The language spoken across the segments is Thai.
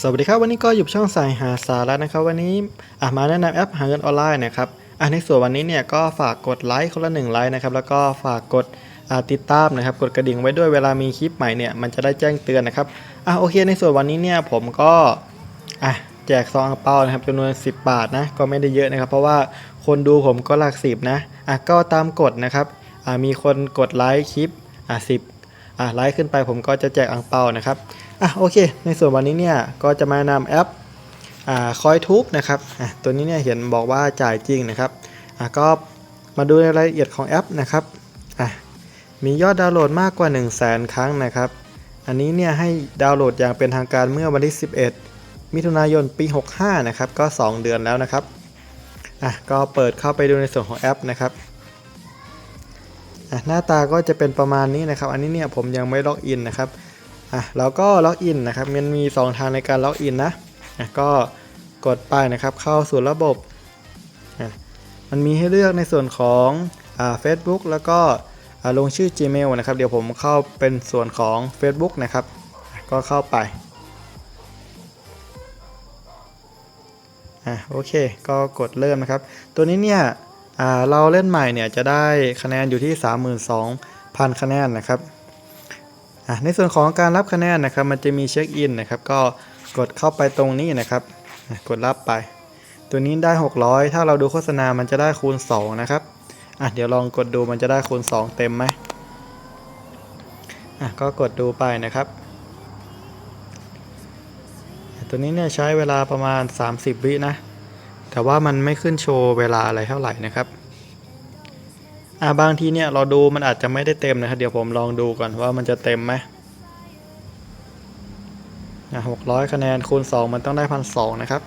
สวัสดีครับวันนี้ก็อยู่ช่องสายหาสาระนะครับ วันนี้อะมาแนะนำแอปหาเงินออนไลน์นะครับอะในส่วนวันนี้เนี่ยก็ฝากกดไลค์คนละหนึ่งไลค์นะครับแล้วก็ฝากกดติดตามนะครับ กดกระดิ่งไว้ด้วยเวลามีคลิปใหม่เนี่ยมันจะได้แจ้งเตือนนะครับอะโอเค ในส่วนวันนี้เนี่ยผมก็อะแจกซองอังเปานะครับจำนวน 10 บาทนะก็ไม่ได้เยอะนะครับ เพราะว่าคนดูผมก็หลักสิบนะอะก็ตามกฎนะครับอะมีคนกดไลค์คลิปอะสิบอะไลค์ขึ้นไปผมก็จะแจกอังเปานะครับ อะโอเค ในส่วนวันนี้เนี่ยก็จะมานำแอปอ่าคอยทูบนะครับอะตัวนี้เนี่ยเห็นบอกว่าจ่ายจริงนะครับอะก็มาดูในรายละเอียดของแอปนะครับอะมียอดดาวน์โหลดมากกว่า 1 0 0 0 0แสนครั้งนะครับ อันนี้เนี่ยให้ดาวน์โหลดอย่างเป็นทางการเมื่อวันที่ 11 มิถุนายนปี 65 นะครับ ก็ 2 เดือนแล้วนะครับอะก็เปิดเข้าไปดูในส่วนของแอปนะครับอะหน้าตาก็จะเป็นประมาณนี้นะครับ อันนี้เนี่ยผมยังไม่ล็อกอินนะครับ อะเราก็ล็อกอินนะครับมันมี 2 ทางในการล็อกอินนะอะก็กดไปนะครับเข้าสู่ระบบอะมันมีให้เลือกในส่วนของอ่า Facebook แล้วก็อ่าลงชื่อ Gmail นะครับ เดี๋ยวผมเข้าเป็นส่วนของ Facebook นะครับ ก็เข้าไปอะโอเค ก็กดเริ่มนะครับ ตัวนี้เนี่ยอ่าเราเล่นใหม่เนี่ยจะได้คะแนนอยู่ที่ 32,000 คะแนนนะครับ ในส่วนของการรับคะแนนนะครับ มันจะมีเช็คอินนะครับก็กดเข้าไปตรงนี้นะครับ กดรับไป ตัวนี้ได้ 600 ถ้าเราดูโฆษณามันจะได้คูณ 2 นะครับอะเดี๋ยวลองกดดูมันจะได้คูณ 2 เต็มไหมอะก็กดดูไปนะครับ ตัวนี้เนี่ยใช้เวลาประมาณ 30 วินะ แต่ว่ามันไม่ขึ้นโชว์เวลาอะไรเท่าไหร่นะครับ อ่าบางทีเนี่ยเราดูมันอาจจะไม่ได้เต็มนะครับเดี๋ยวผมลองดูก่อนว่ามันจะเต็มไหมอะหกร้อยคะแนนคูณสองมันต้องได้พันสองนะครับ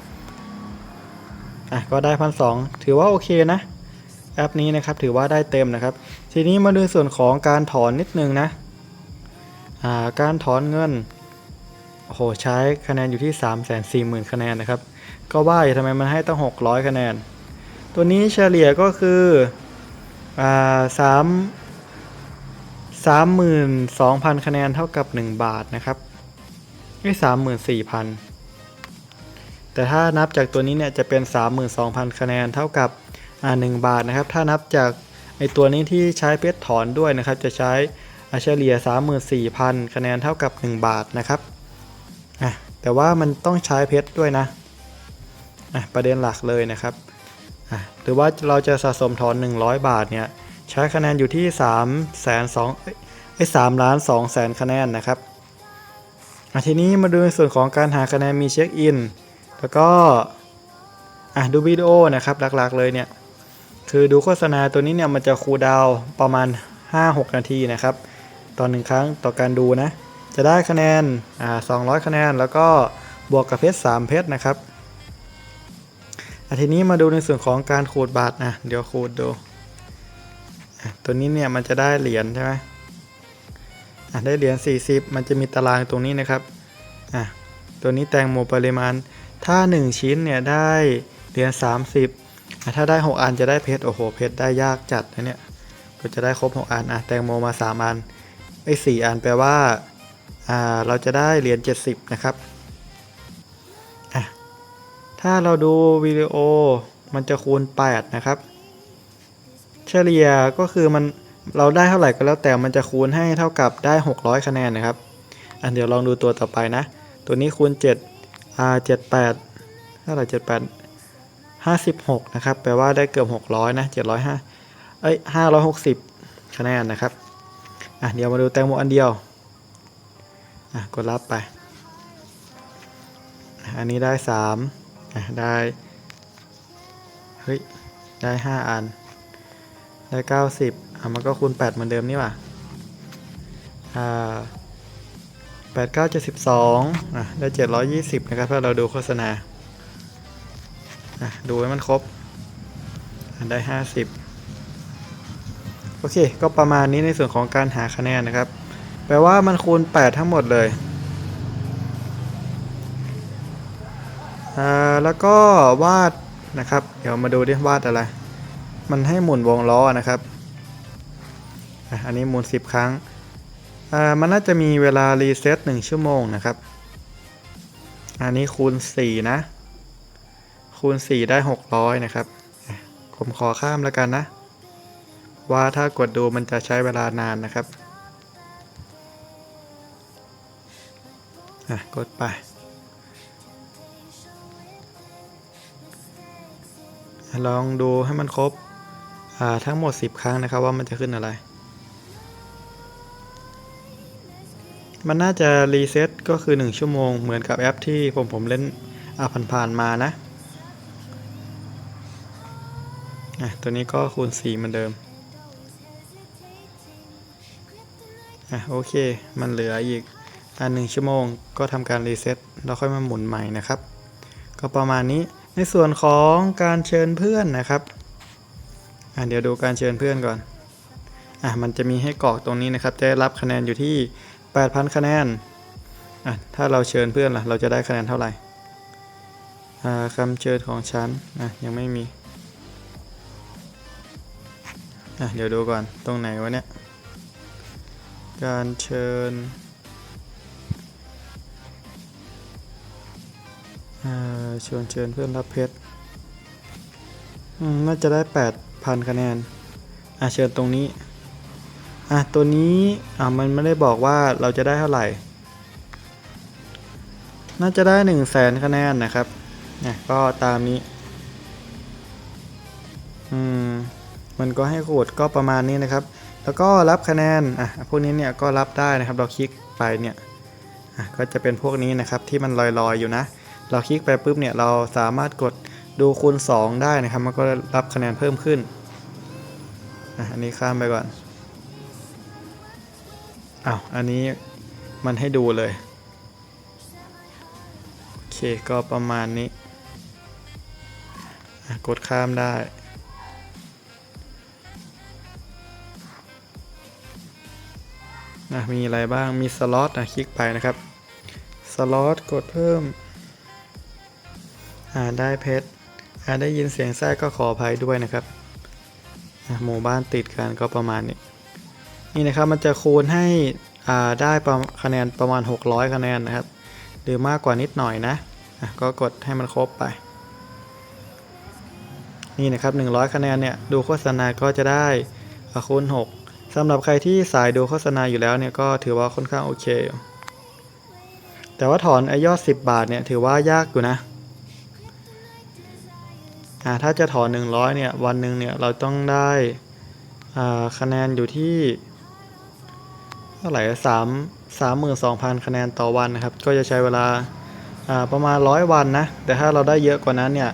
อะก็ได้พันสองถือว่าโอเคนะแอปนี้นะครับถือว่าได้เต็มนะครับ ทีนี้มาดูส่วนของการถอนนิดนึงนะอ่าการถอนเงินโอ้โหใช้คะแนนอยู่ที่ 3 4 0 0 0 0 คะแนนนะครับ ก็ว่าอยู่ทำไมมันให้ตั้ง600 คะแนน ตัวนี้เฉลี่ยก็คือ อ่าสามสามหมื่นสองพันคะแนนเท่ากับ1บาทนะครับไม่สามหมื่นสี่พันแต่ถ้านับจากตัวนี้เนี่ยจะเป็น 32,000 คะแนนเท่ากับอ่าหนึ่งบาทนะครับ ถ้านับจากไอตัวนี้ที่ใช้เพชรถอนด้วยนะครับ จะใช้อาเฉลี่ย 34,000 คะแนนเท่ากับ 1 บาทนะครับอะแต่ว่ามันต้องใช้เพชรด้วยนะอะประเด็นหลักเลยนะครับ หรือว่าเราจะสะสมถอน 100 บาทเนี่ยใช้คะแนนอยู่ที่3แสนสองไอ้สามล้านสองแสนคะแนนนะครับทีนี้มาดูในส่วนของการหาคะแนนมีเช็คอิน แล้วก็อะดูวิดีโอนะครับหลักๆเลยเนี่ยคือดูโฆษณาตัวนี้เนี่ยมันจะคูดาวประมาณ 5-6 นาทีนะครับต่อหนึ่งครั้งต่อการดูนะ จะได้คะแนนอ่า200 คะแนน แล้วก็บวกกับเพชร3เพชรนะครับ อะทีนี้มาดูในส่วนของการขูดบาทนะเดี๋ยวขูดดูตัวนี้เนี่ยมันจะได้เหรียญใช่ไหมอะได้เหรียญ40 มันจะมีตารางตรงนี้นะครับอะตัวนี้แตงโมปริมาณ ถ้า 1 ชิ้นเนี่ยได้เหรียญ30อะถ้าได้ 6 อันจะได้เพชรโอ้โหเพชรได้ยากจัดนะเนี่ยก็จะได้ครบ 6 อันอะแตงโมมา 3 อันไอ้4อันแปลว่าอ่าเราจะได้เหรียญ70 นะครับ ถ้าเราดูวิดีโอมันจะคูณ 8 นะครับ เฉลี่ยก็คือมันเราได้เท่าไหร่ก็แล้วแต่มันจะคูณให้เท่ากับได้ 600 คะแนนนะครับ อันเดี๋ยวลองดูตัวต่อไปนะ ตัวนี้คูณ7อ่า78เท่าไหร่78 56 นะครับ แปลว่าได้เกือบ 600 นะ 705 เอ้ย 560 คะแนนนะครับ อะ เดี๋ยวมาดูแตงโมอันเดียว อะ กดรับไป อันนี้ได้ 3 ได้ เฮ้ย ได้ 5 อัน ได้ 90อะมันก็คูณ 8 เหมือนเดิมนี่หว่าอ่า8 9 72อะได้720นะครับถ้าเราดูโฆษณาอะดูให้มันครบอะได้50โอเค ก็ประมาณนี้ในส่วนของการหาคะแนนนะครับ แปลว่ามันคูณ 8 ทั้งหมดเลย อ่าแล้วก็วาดนะครับ เดี๋ยวมาดูดิวาดอะไร มันให้หมุนวงล้อนะครับอันนี้หมุน 10 ครั้งอ่ามันน่าจะมีเวลารีเซ็ต1ชั่วโมงนะครับ อันนี้คูณ 4 นะ คูณ 4 ได้ 600 นะครับผมขอข้ามแล้วกันนะ ว่าถ้ากดดูมันจะใช้เวลานานนะครับ อะ กดไป ลองดูให้มันครบทั้งหมด 10 ครั้งนะครับว่ามันจะขึ้นอะไร มันน่าจะรีเซ็ตก็คือ 1 ชั่วโมงเหมือนกับแอปที่ผมผมเล่นอ่าผ่านๆมานะอะตัวนี้ก็คูณ 4 เหมือนเดิมอะโอเค มันเหลืออีกอันหนึ่งชั่วโมงก็ทำการรีเซ็ตแล้วค่อยมาหมุนใหม่นะครับ ก็ประมาณนี้ ในส่วนของการเชิญเพื่อนนะครับอะเดี๋ยวดูการเชิญเพื่อนก่อนอะมันจะมีให้กรอกตรงนี้นะครับ จะได้รับคะแนนอยู่ที่ 8,000 คะแนนอะถ้าเราเชิญเพื่อนล่ะ เราจะได้คะแนนเท่าไหร่อ่าคำเชิญของฉันอะยังไม่มีอะเดี๋ยวดูก่อนตรงไหนวะเนี่ย การเชิญ ชวนเชิญเพื่อนรับเพชรน่าจะได้ 8,000 คะแนน อะเชิญตรงนี้ อะตัวนี้อะมันไม่ได้บอกว่าเราจะได้เท่าไหร่ น่าจะได้ 1 0 0 0 0แสนคะแนนนะครับเนี่ยก็ตามนี้ อืม มันก็ให้โกดก็ประมาณนี้นะครับ แล้วก็รับคะแนน อะพวกนี้เนี่ยก็รับได้นะครับ เราคลิกไปเนี่ย อะก็จะเป็นพวกนี้นะครับที่มันลอยๆอยู่นะ เราคลิกไปปุ๊บเนี่ยเราสามารถกดดูคูณ 2 ได้นะครับ มันก็รับคะแนนเพิ่มขึ้นอันนี้ข้ามไปก่อนอ้าวอันนี้มันให้ดูเลย โอเคก็ประมาณนี้ กดข้ามได้นะมีอะไรบ้างมีสล็อตนะคลิกไปนะครับ สล็อตกดเพิ่ม อ่าได้เพชรอ่าได้ยินเสียงแทรกก็ขออภัยด้วยนะครับอะหมู่บ้านติดกันก็ประมาณนี้ นี่นะครับมันจะคูณให้อ่าได้ประคะแนนประมาณ 600 คะแนนนะครับ หรือมากกว่านิดหน่อยนะอะก็กดให้มันครบไป นี่นะครับ 100 คะแนนเนี่ยดูโฆษณาก็จะได้อะคูณ 6สำหรับใครที่สายดูโฆษณาอยู่แล้วเนี่ยก็ถือว่าค่อนข้างโอเค แต่ว่าถอนไอยอด 10 บาทเนี่ยถือว่ายากอยู่นะ ถ้าจะถอน 100เนี่ยวันหนึ่งเนี่ยเราต้องได้คะแนนอยู่ที่เท่าไหร่สามสามหมื่นสองพันคะแนนต่อวันนะครับ ก็จะใช้เวลาประมาณร้อยวันนะ แต่ถ้าเราได้เยอะกว่านั้นเนี่ย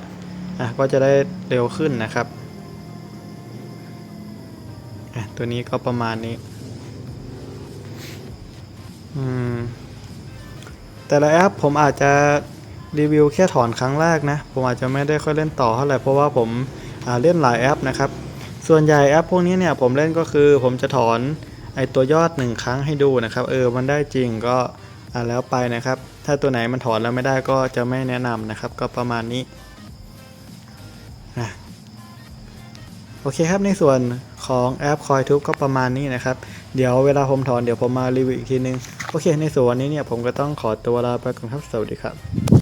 ก็จะได้เร็วขึ้นนะครับตัวนี้ก็ประมาณนี้แต่ละแอปผมอาจจะ รีวิวแค่ถอนครั้งแรกนะ ผมอาจจะไม่ได้ค่อยเล่นต่อเท่าไหร่เพราะว่าผมาเล่นหลายแอปนะครับ ส่วนใหญ่แอปพวกนี้เนี่ยผมเล่นก็คือผมจะถอนไอตัวยอดหนึ่งครั้งให้ดูนะครับ เออมันได้จริงก็แล้วไปนะครับ ถ้าตัวไหนมันถอนแล้วไม่ได้ก็จะไม่แนะนำนะครับ ก็ประมาณนี้นะโอเคครับในส่วนของแอป CoinTube ก็ประมาณนี้นะครับ เดี๋ยวเวลาผมถอนเดี๋ยวผมมารีวิวอีกทีนึง โอเค ในส่วนนี้เนี่ยผมก็ต้องขอตัวลาไปก่อนครับสวัสดีครับ